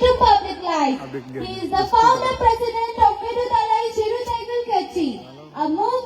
to public life. He is the founder president of Viduthalai Chiruthaikal Kachi, a movement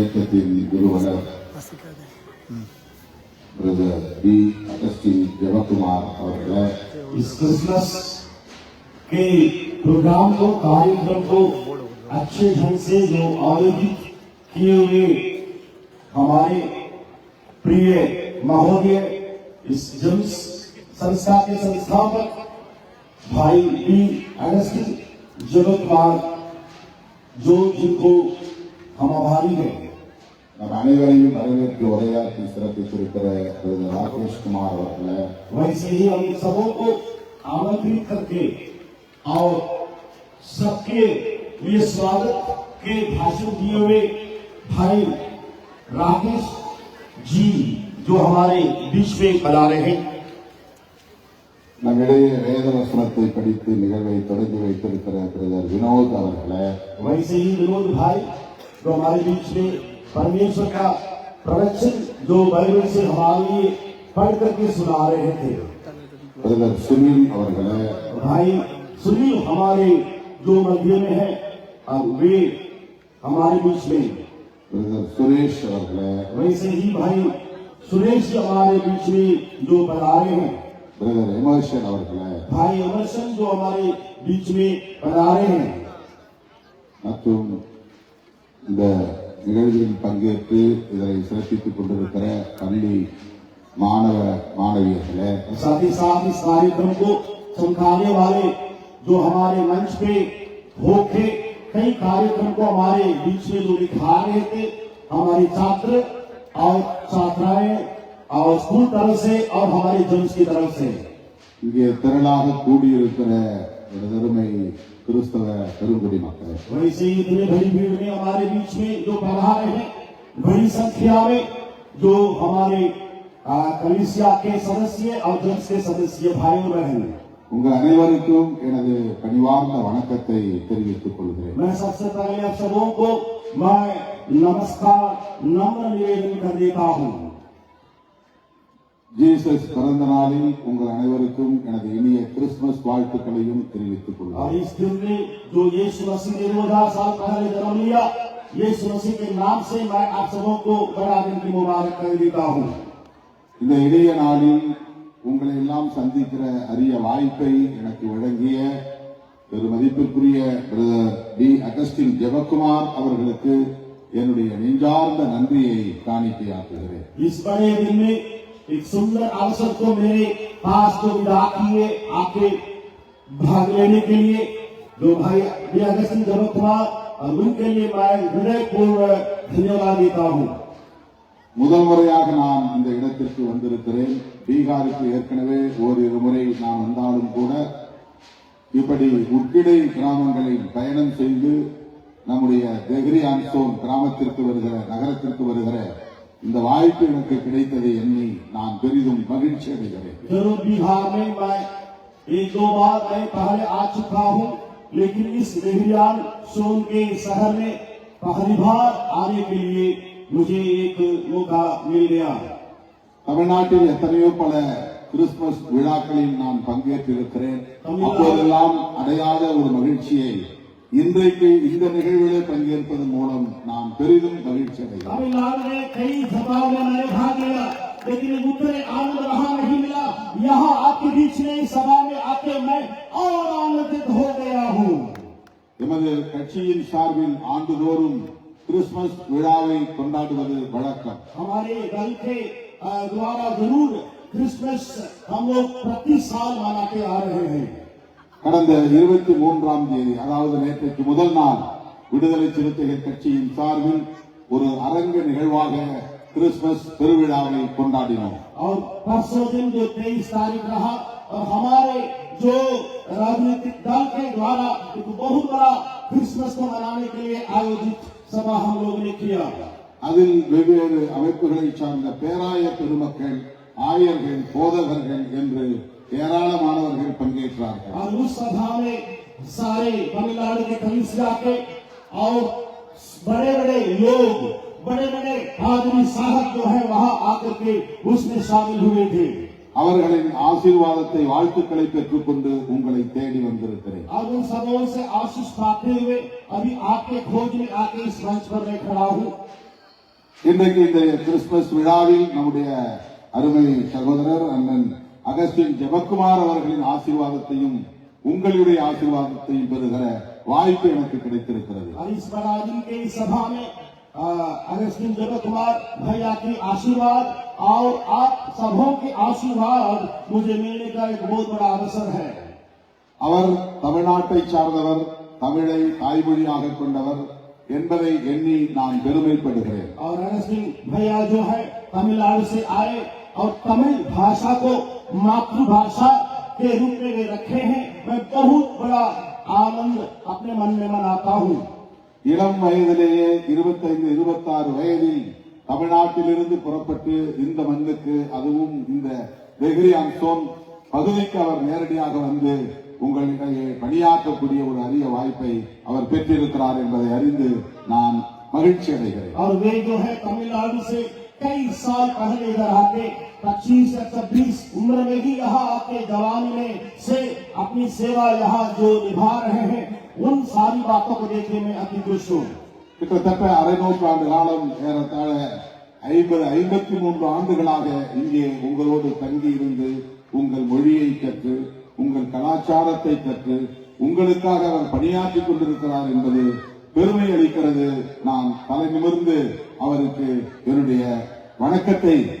ఏకతీవి గురువల brother B. Agustin Javakumar اور اس کرسمس کے پروگرام کو کاریہ کو اچھے ڈھنگ سے جو آیوجت کیے ہوئے ہمارے پریے مہودیہ اس جمس سنستھا کے سنستھاپک بھائی بی اگسٹن جگت کمار ہم آبھاری ہیں اور آنے والے بھی مرے جو ہو رہے اس طرح کے شروع کرے راکیش کمار ہے ویسے ہی ہم سبوں کو آمنترت کر کے اور سب کے لیے سواگت کے بھاشن دیئے ہوئے بھائی راکیش جی جو ہمارے بیچ میں بلا رہے ہیں ನಗಡೆ ವೇದನ ಸ್ಮೃತಿ ಪಡಿತು ನಿಗಡ ತೊಡೆದು ವೈತರಿತಾರೆ ವಿನೋದ್ ಅವರ ವಯಸ್ಸಿ ವಿನೋದ್ ಭಾಯ್ جو ہمارے بیچ میں پرمیشور کا پروچن جو بائبل سے ہمارے لیے پڑھ کر کے سنا رہے تھے۔ سنیل اور بھائی سنیل ہمارے جو مندر میں ہیں اب وہ ہمارے بیچ میں۔ سریش اور ویسے ہی بھائی سریش جی ہمارے بیچ میں جو بنا رہے ہیں ایمرشن اور بھائی ایمرشن جو ہمارے بیچ میں بنا رہے ہیں تم இந்த நிகழ்வில் பங்கேற்று இதனை சிறப்பித்துக் கொண்டிருக்கிற பள்ளி மாணவ மாணவியர்களே और साथ ही साथ इस कार्यक्रम को समझाने वाले जो हमारे मंच पे होके कई कार्यक्रम को हमारे बीच में जो दिखा रहे थे हमारे छात्र और छात्राएं और स्कूल तरफ से और हमारे जम्स की तरफ से இங்கே திரளாக கூடியிருக்கிற எனதருமை கிறிஸ்தவ பெருங்குடி மக்களே वैसे ही इतने बड़ी भीड़ में हमारे बीच में जो पढ़ा रहे हैं बड़ी संख्या में जो हमारे आ, कलिसिया के सदस्य और जम्स के सदस्य भाई और बहन हैं। உங்க அனைவருக்கும் எனது பணிவார்ந்த வணக்கத்தை தெரிவித்துக் கொள்கிறேன் मैं सबसे पहले आप सबों को मैं नमस्कार नम्र निवेदन कर देता हूँ ஜீசஸ் பிறந்த நாளில் உங்கள் அனைவருக்கும் எனது இனிய கிறிஸ்துமஸ் வாழ்த்துக்களையும் தெரிவித்துக் கொள்வார் இந்த இணைய நாளில் உங்களை எல்லாம் சந்திக்கிற அரிய வாய்ப்பை எனக்கு வழங்கிய பெருமதிப்பிற்குரிய பிரதர் டி அகஸ்டின் ஜெவக்குமார் அவர்களுக்கு என்னுடைய நெஞ்சார்ந்த நன்றியை காணிக்கையாக்குகிறேன். एक सुंदर अवसर को मेरे पास को विदा किए आके भाग लेने के लिए जो भाई बी अगस्ती जब कुमार और उनके लिए मैं हृदय पूर्ण धन्यवाद देता हूँ முதல் முறையாக நான் இந்த இடத்திற்கு வந்திருக்கிறேன் பீகாருக்கு ஏற்கனவே ஓரிரு முறை நான் வந்தாலும் கூட இப்படி உட்கிடை கிராமங்களில் பயணம் செய்து நம்முடைய தெஹ்ரி ஆன்சோன் கிராமத்திற்கு வருகிற நகரத்திற்கு வருகிற இந்த வாய்ப்பு எனக்கு கிடைத்ததை எண்ணி நான் பெரிதும் மகிழ்ச்சி அடைகிறேன் जरूर बिहार में मैं एक दो बार मैं पहले आ चुका हूँ लेकिन इस रेहरियान सोन के शहर में पहली बार आने के लिए मुझे एक मौका मिल गया தமிழ்நாட்டில் எத்தனையோ பல கிறிஸ்துமஸ் விழாக்களில் நான் பங்கேற்றிருக்கிறேன் அப்போதெல்லாம் அடையாத ஒரு மகிழ்ச்சியை இன்றைக்கு இந்த நிகழ்விலே பங்கேற்பது மூலம் நாம் பெரிதும் மகிழ்ச்சி அடைகிறோம். لیکن اتنے آنند رہا نہیں ملا یہاں آپ کے بیچ میں سبا میں آ کے میں اور آنندت ہو گیا ہوں எமது கட்சியின் சார்பில் ஆண்டுதோறும் கிறிஸ்துமஸ் விழாவை கொண்டாடுவது வழக்கம். ہمارے دل کے دوارا ضرور کرسمس ہم لوگ پرتی سال مناتے آ رہے ہیں கடந்த இருபத்தி மூன்றாம் தேதி அதாவது நேற்றைக்கு முதல் நாள் விடுதலை சிறுத்தைகள் கட்சியின் சார்பில் ஒரு அரங்க நிகழ்வாக கிறிஸ்துமஸ் பெருவிழாவை கொண்டாடினோம் और परसों दिन जो तेईस तारीख रहा और हमारे जो राजनीतिक दल के द्वारा एक बहुत बड़ा क्रिसमस को मनाने के लिए आयोजित सभा हम लोग ने किया அதில் வெவ்வேறு அமைப்புகளை சார்ந்த பேராய பெருமக்கள் ஆயர்கள் போதகர்கள் என்று ஏராளமானவர்கள் பங்கேற்றார்கள் और उस सभा में सारे तमिलनाडु के कलिसिया के और बड़े बड़े लोग बड़े बड़े आदमी साहब जो है वहाँ आकर के उसमें शामिल हुए थे அவர்களின் ஆசீர்வாதத்தை வாழ்த்துக்களை பெற்றுக்கொண்டு உங்களை தேடி வந்திருக்கிறேன் और उन सबों से आशीष पाते हुए अभी आपके खोज में आके इस मंच पर मैं खड़ा हूँ இன்றைக்கு இந்த கிறிஸ்துமஸ் விழாவில் நம்முடைய அருமை சகோதரர் அண்ணன் அகஸ்டின் ஜெபக்குமார் அவர்களின் ஆசீர்வாதத்தையும் உங்களுடைய ஆசீர்வாதத்தையும் பெறுகிற வாய்ப்பு எனக்கு கிடைத்திருக்கிறது और इस बड़ा दिन के इस सभा में अ, अगस्तिन जगत कुमार भैया की आशीर्वाद और आप सबों के आशीर्वाद मुझे मिलने का एक बहुत बड़ा अवसर है அவர் தமிழ்நாட்டை சார்ந்தவர் தமிழை தாய்மொழியாக கொண்டவர் என்பதை எண்ணி நான் பெருமைப்படுகிறேன் और अगस्तिन भैया जो है तमिलनाडु से आए और तमिल भाषा को मातृभाषा के रूप में वे रखे हैं मैं बहुत बड़ा आनंद अपने मन में मनाता हूँ இளம் வயதிலேயே இருபத்தைந்து இருபத்தாறு வயதில் தமிழ்நாட்டிலிருந்து புறப்பட்டு இந்த மண்ணுக்கு அதுவும் இந்த வெகுரி அம்சோன் பகுதிக்கு அவர் நேரடியாக வந்து உங்களிடையே பணியாற்றக்கூடிய ஒரு அரிய வாய்ப்பை அவர் பெற்றிருக்கிறார் என்பதை அறிந்து நான் மகிழ்ச்சி அடைகிறேன் और वे जो है तमिलनाडु से कई साल पहले इधर आके पच्चीस या छब्बीस उम्र में ही यहाँ आके जवानी में से अपनी सेवा यहाँ जो निभा रहे हैं उन सारी बातों को देखने में अति खुश हूँ கிட்டத்தட்ட அரை நூற்றாண்டு காலம் ஏறத்தாழ ஐம்பது ஐம்பத்தி மூன்று ஆண்டுகளாக இங்கே உங்களோடு தங்கி இருந்து உங்கள் மொழியை கற்று உங்கள் கலாச்சாரத்தை கற்று உங்களுக்காக அவர் பணியாற்றிக் கொண்டிருக்கிறார் என்பது பெருமை அளிக்கிறது நான் தலை நிமிர்ந்து அவருக்கு என்னுடைய வணக்கத்தை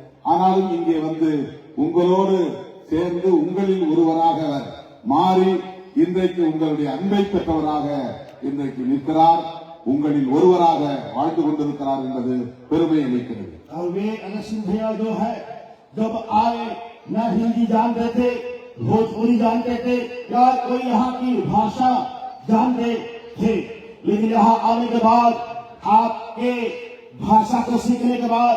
ஆனாலும் இங்கே வந்து உங்களோடு சேர்ந்து உங்களில் ஒருவராக அவர் மாறி இன்றைக்கு உங்களுடைய அன்பை பெற்றவராக இன்றைக்கு நிற்கிறார் உங்களில் ஒருவராக வாழ்ந்து கொண்டிருக்கிறார் என்பது பெருமை அளிக்கிறது और वे अगस्तिन भैया जो है जब आए न हिंदी जानते थे भोजपुरी जानते थे या कोई यहाँ की भाषा जानते थे लेकिन यहाँ आने के बाद आपके भाषा को सीखने के बाद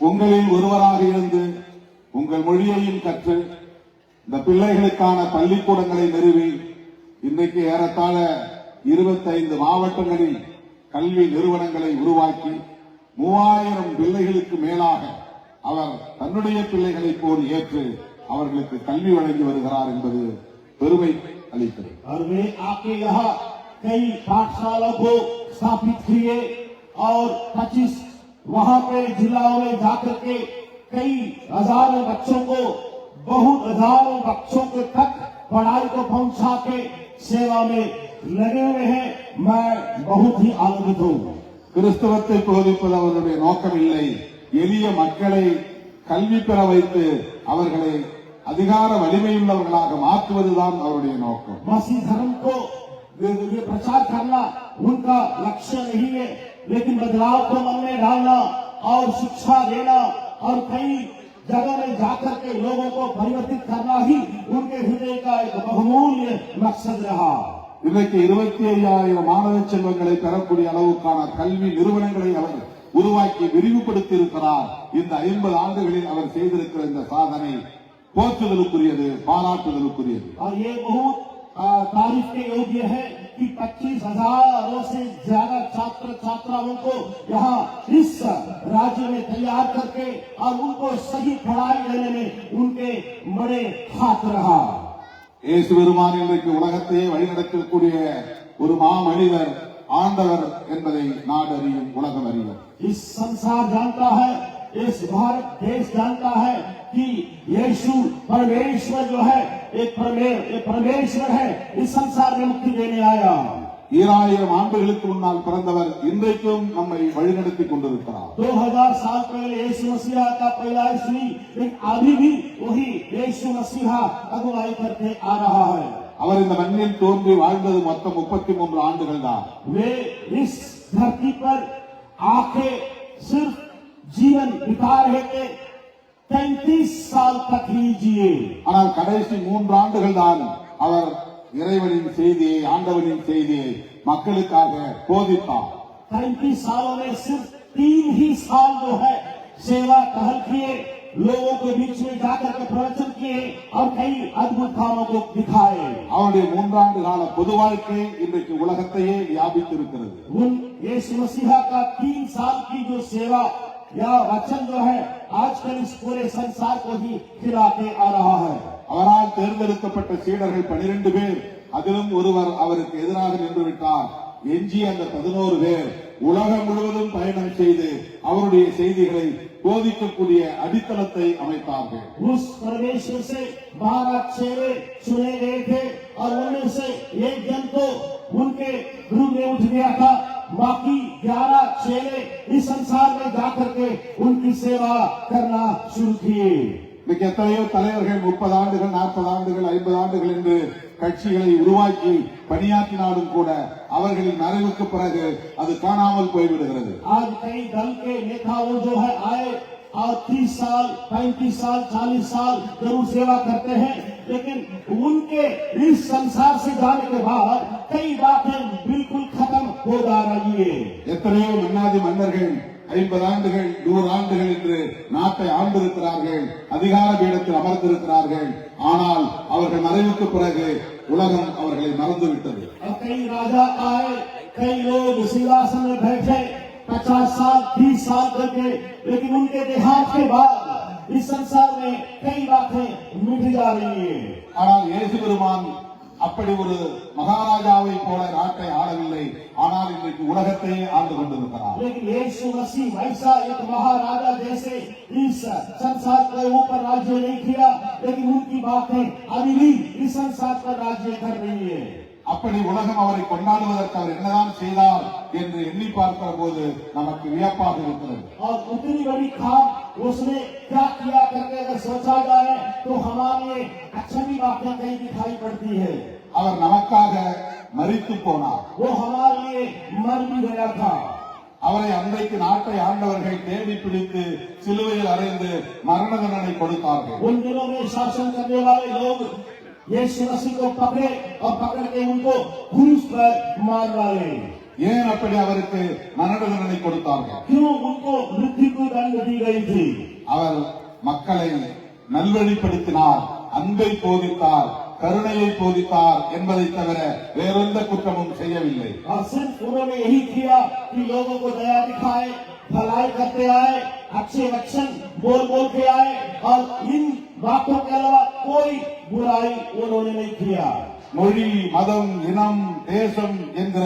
உங்களில் ஒருவராக இருந்து உங்கள் மொழியையும் கற்று இந்த பிள்ளைகளுக்கான பள்ளிக்கூடங்களை நிறுவி இன்றைக்கு ஏறத்தாழ இருபத்தைந்து மாவட்டங்களில் கல்வி நிறுவனங்களை உருவாக்கி மூவாயிரம் பிள்ளைகளுக்கு மேலாக அவர் தன்னுடைய பிள்ளைகளை போல் ஏற்று அவர்களுக்கு கல்வி வழங்கி வருகிறார் என்பது பெருமை அளிக்கிறது. ثابت کیے اور پچیس وہاں پہ ضلعوں میں جا کر کے کئی ہزاروں بچوں کو بہت ہزاروں بچوں کے تک پڑھائی کو پہنچا کے سیوا میں لگے ہوئے ہیں۔ میں بہت ہی آنند ہوں۔ கிறிஸ்தவத்தை போதிப்பது நோக்கம் இல்லை எளிய மக்களை கல்வி பெற வைத்து அவர்களை அதிகார வலிமையுள்ளவர்களாக மாற்றுவதுதான் அவருடைய நோக்கம் மசி பிரச்சார் கர்னா उनका लक्ष्य नहीं है लेकिन बदलाव को मन में डालना और शिक्षा देना और कई जगह में जाकर के लोगों को परिवर्तित करना ही उनके हृदय का एक बहुमूल्य मकसद रहा இன்றைக்கு இருபத்தி ஐயாயிரம் மாணவ செல்வங்களை பெறக்கூடிய அளவுக்கான கல்வி நிறுவனங்களை அவர் உருவாக்கி விரிவுபடுத்தி இருக்கிறார் இந்த ஐம்பது ஆண்டுகளில் அவர் செய்திருக்கிற இந்த சாதனை போற்றுதலுக்குரியது பாராட்டுதலுக்குரியது और ये बहुत आ, तारीफ के योग्य है कि पच्चीस हजारों से ज्यादा छात्र छात्राओं को यहाँ इस राज्य में तैयार करके और उनको सही पढ़ाई देने में उनके बड़े हाथ रहा இயேசு பெருமான் இன்றைக்கு உலகத்தையே வழிநடத்தக்கூடிய ஒரு மாமனிதர் ஆண்டவர் என்பதை நாடு அறியும் உலகம் அறியும் इस संसार जानता है اس بھارت دیش جانتا ہے کہ یشو پرمیشور جو ہے ایک پرمیشور ہے اس سنسار میں مکتی دینے آیا۔ ஈராயிரம் ஆண்டுகளுக்கு முன்னால் பிறந்தவர் இன்றைக்கும் நம்மை வழிநடத்தி கொண்டிருக்கிறார் دو ہزار سال پہلے یسو مسیح کا پیدائش ہوئی لیکن ابھی بھی وہی یسو مسیح اگوائی کرتے آ رہا ہے۔ அவர் இந்த மண்ணில் தோன்றி வாழ்ந்தது மொத்தம் முப்பத்தி மூன்று ஆண்டுகள் தான் வே இஸ் தர்த்தி பர் آخر जीवन बिता रहे थे तैतीस साल तक ही जिए ஆனால் கடைசி மூன்று ஆண்டுகள் தான் அவர் இறைவனின் செய்தியை ஆண்டவனின் செய்தியை மக்களுக்காக போதித்தார் तैतीस सालों में सिर्फ तीन ही साल जो है सेवा टहल किए लोगों के बीच में जाकर के प्रवचन किए और कई अद्भुत कामों को दिखाए அவருடைய மூன்றாண்டு கால பொது வாழ்க்கை இன்றைக்கு உலகத்தையே வியாபித்திருக்கிறது उन यीशु मसीहा का तीन साल की जो सेवा या वचन जो है आजकल इस पूरे संसार को ही खिलाते आ रहा है அவரால் தேர்ந்தெடுக்கப்பட்ட சீடர்கள் பனிரெண்டு பேர் அதிலும் ஒருவர் அவருக்கு எதிராக நின்று விட்டார் எஞ்சி அந்த பதினோரு பேர் உலகம் முழுவதும் பயணம் செய்து அவருடைய செய்திகளை போதிக்கக்கூடிய அடித்தளத்தை அமைத்தார்கள் उस परमेश्वर से बारह चेहरे चुने गए थे और उनमें से एक जन तो उनके विरुद्ध में उठ गया था बाकी ग्यारह चेहरे इस संसार में जाकर के उनकी सेवा करना शुरू किए இன்னைக்கு எத்தனையோ தலைவர்கள் முப்பது ஆண்டுகள் நாற்பது ஆண்டுகள் ஐம்பது ஆண்டுகள் என்று கட்சிகளை உருவாக்கி பணியாற்றினாலும் கூட அவர்களின் மறைவுக்கு பிறகு அது காணாமல் போய்விடுகிறது आज कई दल के नेताओं जो है आए और तीस साल पैंतीस साल चालीस साल जरूर सेवा करते हैं लेकिन उनके इस संसार से जाने के बाद कई बातें बिल्कुल எத்தனையோ மன்னாதி மன்னர்கள் ஐம்பது ஆண்டுகள் நூறு ஆண்டுகள் என்று நாட்டை ஆண்டிருக்கிறார்கள் அதிகார பீடத்தில் அமர்ந்திருக்கிறார்கள் ஆனால் அவர்கள் மறைவுக்கு பிறகு உலகம் அவர்களை மறந்துவிட்டது پچاس سال تیس سال تک کے لیکن ان کے دیہات کے بعد اس سنسار میں کئی باتیں مٹ جا رہی ہیں ஆனால் இயேசு பெருமான் அப்படி ஒரு மகாராஜாவை போல நாட்டை ஆளவில்லை ஆனால் இன்றைக்கு உலகத்தையே ஆண்டு கொண்டிருக்கிறார் लेकिन यीशु मसीह वैसा एक महाराजा जैसे इस संसार के ऊपर राज्य नहीं किया लेकिन उनकी बातें अभी भी इस संसार पर राज्य कर रही है அப்படி உலகம் அவரை கொண்டாடுவதற்கு அவர் என்னதான் செய்தார் என்று எண்ணி பார்க்கிற போது நமக்கு வியப்பாக இருக்கிறது और उतनी बड़ी काम उसने क्या किया करके अगर सोचा जाए तो हमारे अच्छा भी बातें कहीं दिखाई पड़ती है அவர் நமக்காக மறித்து போனார். அவரை அன்றைக்கு நாட்டை ஆண்டவர்கள் தேடி பிடித்து சிலுவையில் அறைந்து மரண தண்டனை கொடுத்தார்கள். ஏன் அப்படி அவருக்கு மரண தண்டனை கொடுத்தார்கள்? அவர் மக்களை நல்வழிப்படுத்தினார் அன்பை போதித்தார் கருணையை போதித்தார் என்பதை தவிர வேறெந்த குற்றமும் செய்யவில்லை और सिर्फ उन्होंने यही किया कि लोगों को दया दिखाए भलाई करते आए अच्छे वचन बोल बोल के आए और इन बातों के अलावा कोई बुराई उन्होंने नहीं किया மொழி மதம் இனம் தேசம் என்கிற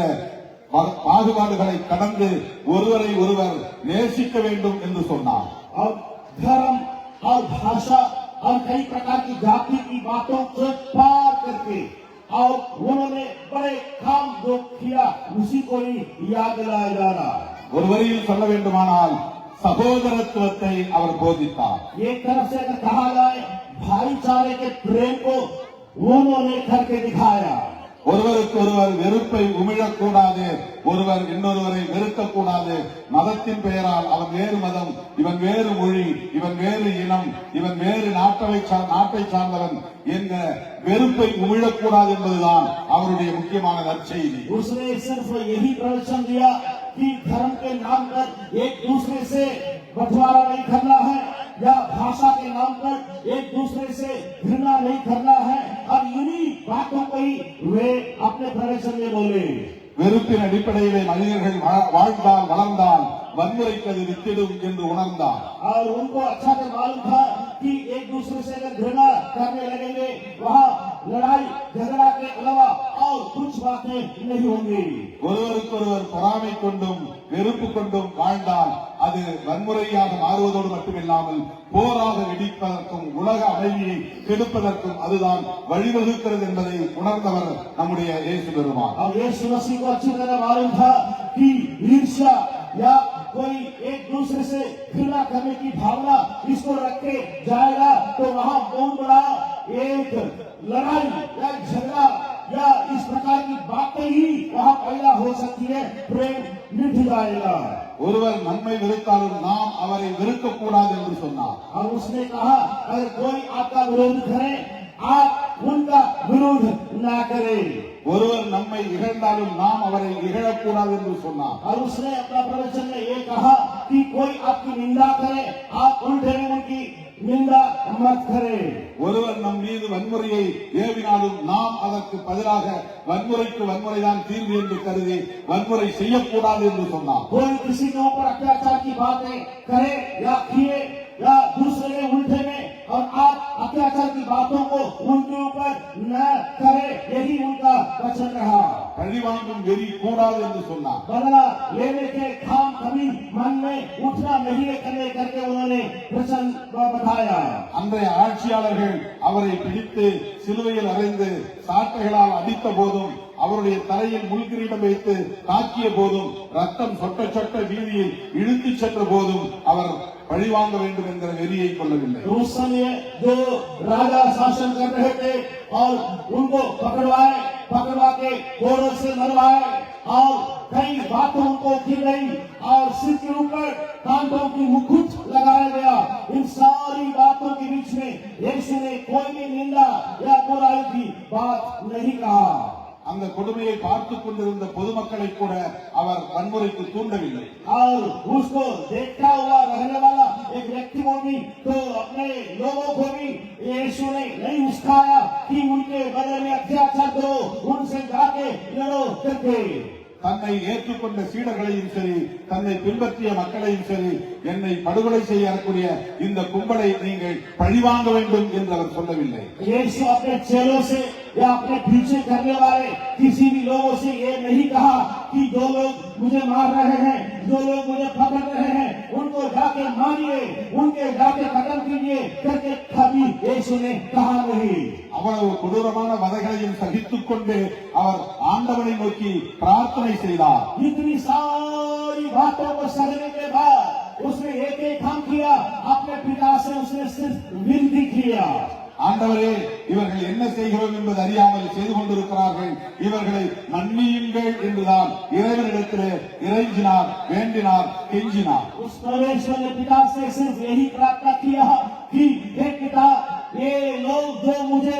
பா- பாகுபாடுகளை கடந்து ஒருவரை ஒருவர் நேசிக்க வேண்டும் என்று சொன்னார் और धर्म और भाषा اور کئی پرکار کی جاتی کی باتوں کو پار کر کے اور انہوں نے بڑے کام جو کیا اسی کو ہی یاد لایا جا رہا ہے۔ ஒருவரில் சொல்ல வேண்டுமானால் اور அவர் போதித்தார் ایک طرف سے اگر کہا جائے بھائی چارے کے پریم کو انہوں نے کر کے دکھایا۔ ஒருவருக்கு ஒருவர் வெறுப்பை உமிழக்கூடாது ஒருவர் இன்னொருவரை வெறுக்கக்கூடாது மதத்தின் பெயரால் அவன் வேறு மதம் இவன் வேறு மொழி இவன் வேறு இனம் இவன் வேறு நாட்டை சார்- நாட்டை சார்ந்தவன் என்ற வெறுப்பை உமிழக்கூடாது என்பதுதான் அவருடைய முக்கியமான நற்செய்தி उसने सिर्फ यही प्रवचन दिया कि धर्म के नाम पर एक दूसरे से बंटवारा नहीं करना है या भाषा के नाम पर एक दूसरे से घृणा नहीं करना है और इन्हीं बातों को ही वे अपने प्रवचन में बोले வெறுப்பின் அடிப்படையிலே மனிதர்கள் வா- வாழ்ந்தால் வளர்ந்தால் வன்முறைக்கு அது வித்திடும் என்று உணர்ந்தார் और उनको अच्छा से मालूम था कि एक दूसरे से अगर घृणा करने लगेंगे वहाँ लड़ाई झगड़ा के अलावा और कुछ बातें नहीं होंगी ஒருவருக்கொருவர் பொறாமை கொண்டும் வெறுப்பு கொண்டும் வாழ்ந்தால் அது வன்முறையாக மாறுவதோடு மட்டுமில்லாமல் போராக வெடிப்பதற்கும் உலக அமைதியை கெடுப்பதற்கும் அதுதான் வழிவகுக்கிறது என்பதை உணர்ந்தவர் நம்முடைய இயேசு பெருமான் और यीशु मसीह को अच्छी तरह मालूम था कि ईर्ष्या या कोई एक दूसरे से घृणा करने की भावना इसको रख के जाएगा तो वहाँ बहुत बड़ा एक लड़ाई उसने कहा अगर कोई आपका विरोध करे आप उनका विरोध ना करें ஒருவர் நம்மை இகழ்ந்தாலும் நாம் அவரை இகழக்கூடாது என்று சொன்னார் और उसने अपना प्रवचन में ये कहा कि कोई आपकी निंदा करे आप उल्टे में उनकी निंदा मत करें ஒருவர் நம் மீது வன்முறையை ஏவினாலும் நாம் அதற்கு பதிலாக வன்முறைக்கு வன்முறைதான் தீர்வு என்று கருதி வன்முறை செய்யக்கூடாது என்று சொன்னார் कोई किसी के ऊपर अत्याचार की बातें करे या किए கூடாது என்று சொன்னார் बदला लेने के काम कभी मन में उठना नहीं करने करके उन्होंने वचन बताया அன்றைய ஆட்சியாளர்கள் அவரை பிடித்து சிலுவையில் அறைந்து சாட்டைகளால் அடித்த போதும் அவருடைய தலையில் முள்கிரீடம் வைத்து தாக்கிய போதும் ரத்தம் சொட்ட சொட்ட வீதியில் இழுத்துச் சென்ற போதும் அவர் பழிவாங்க வேண்டும் என்கிற வெறியை கொள்ளவில்லை तो उस समय जो राजा शासन कर रहे थे और उनको पकड़वाए पकड़वा के घोड़ों से मरवाए और कई बातों उनको की गई और सिर के ऊपर कांटों की मुकुट लगाया गया इन सारी बातों के बीच में यीशु ने कोई भी निंदा या बुराई की बात नहीं कहा அந்த கொடுமையை பார்த்துக் கொண்டிருந்த பொதுமக்களை கூட அவர் வன்முறைக்கு தூண்டவில்லை और उसको देखता हुआ रहने वाला एक व्यक्ति को भी तो अपने लोगों को भी यीशु ने नहीं उस्काया कि उनके बदले में अत्याचार करो उनसे जाके लड़ो करके தன்னை ஏற்றுக்கொண்ட சீடர்களையும் சரி தன்னை பின்பற்றிய மக்களையும் சரி என்னை படுகொலை செய்யக்கூடிய இந்த கும்பலை நீங்கள் பழிவாங்க வேண்டும் என்று அவர் சொல்லவில்லை. यीशु अपने चेलों से या अपने पीछे करने वाले किसी भी लोगों से ये नहीं कहा कि जो लोग मुझे मार रहे हैं जो लोग मुझे पकड़ रहे हैं उनको जाके मारिए उनके जाके खत्म कीजिए करके कभी यीशु ने कहा नहीं அவ்வளவு கொடூரமான வதைகளையும் சகித்துக் கொண்டு அவர் ஆண்டவனை நோக்கி பிரார்த்தனை செய்தார் इतनी सारी बातों को सहने के बाद उसने एक एक काम किया अपने पिता से उसने सिर्फ विनती किया ஆண்டவரே இவர்கள் என்ன செய்கிறோம் என்பது அறியாமல் செய்து கொண்டிருக்கிறார்கள் இவர்களை மன்னியுங்கள் என்றுதான் இறைவனிடத்திலே இறைஞ்சினார் வேண்டினார் கெஞ்சினார் उस परमेश्वर ने पिता से सिर्फ यही प्रार्थना किया कि हे पिता ये लोग जो मुझे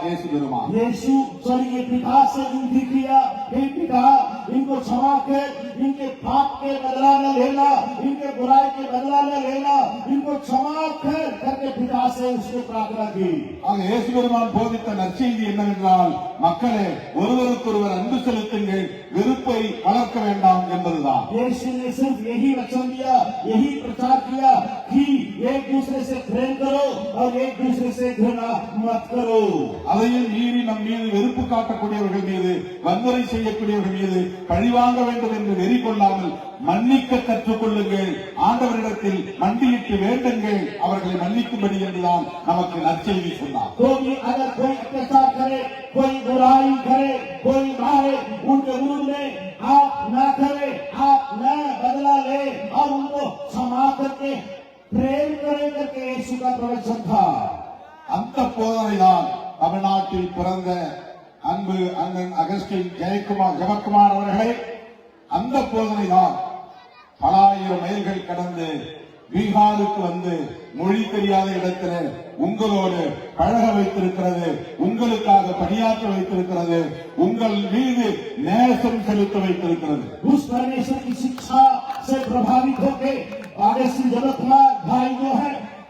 விடுத்தார் இயேசு பெருமான் यीशु स्वर्गीय पिता से विनती किया हे पिता इनको क्षमा कर इनके पाप के बदला न लेना इनके बुराई के बदला न लेना इनको क्षमा कर करके पिता से उसने प्रार्थना की ஆக இயேசு பெருமான் போதித்த நற்செய்தி என்னவென்றால் மக்களே வேண்டும் என்று வெறி கொள்ளாமல் மன்னிக்க கற்றுக்கொள்ளுங்கள். ஆண்டவரிடத்தில் மண்டியிட்டு வேண்டுங்கள். அவர்களை மன்னிக்கும்படி என்றுதான் நமக்கு நற்செய்தி சொன்னார்.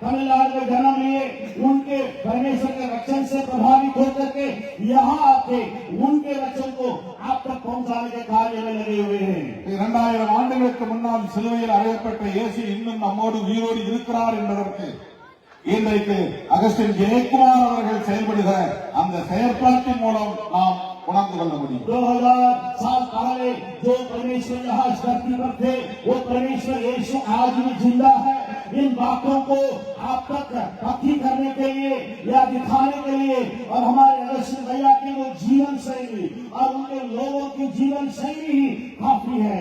तमिलनाडु में जन्म लिए उनके परमेश्वर के वचन से प्रभावित होकर के यहाँ आके उनके वचन को आप तक पहुंचाने के कार्य में लगे हुए हैं இரண்டாயிரம் ஆண்டுகளுக்கு முன்னால் சிலுவையில் அறையப்பட்ட இயேசு இன்னும் நம்மோடு உயிரோடு இருக்கிறார் என்பதற்கு இன்றைக்கு அகஸ்டின் ஜெயக்குமார் அவர்கள் செயல்படுகிற அந்த செயற்பாட்டின் மூலம் நாம் دو ہزار سال پہلے جو پرمیشور یہاں دھرتی پر تھے وہ پرمیشور یسو آج بھی زندہ ہے ان باتوں کو آپ تک پکی کرنے کے لیے یا دکھانے کے لیے اور ہمارے رسول بھیا کے وہ جیون شیلی اور ان کے لوگوں کی جیون شیلی ہی کافی ہے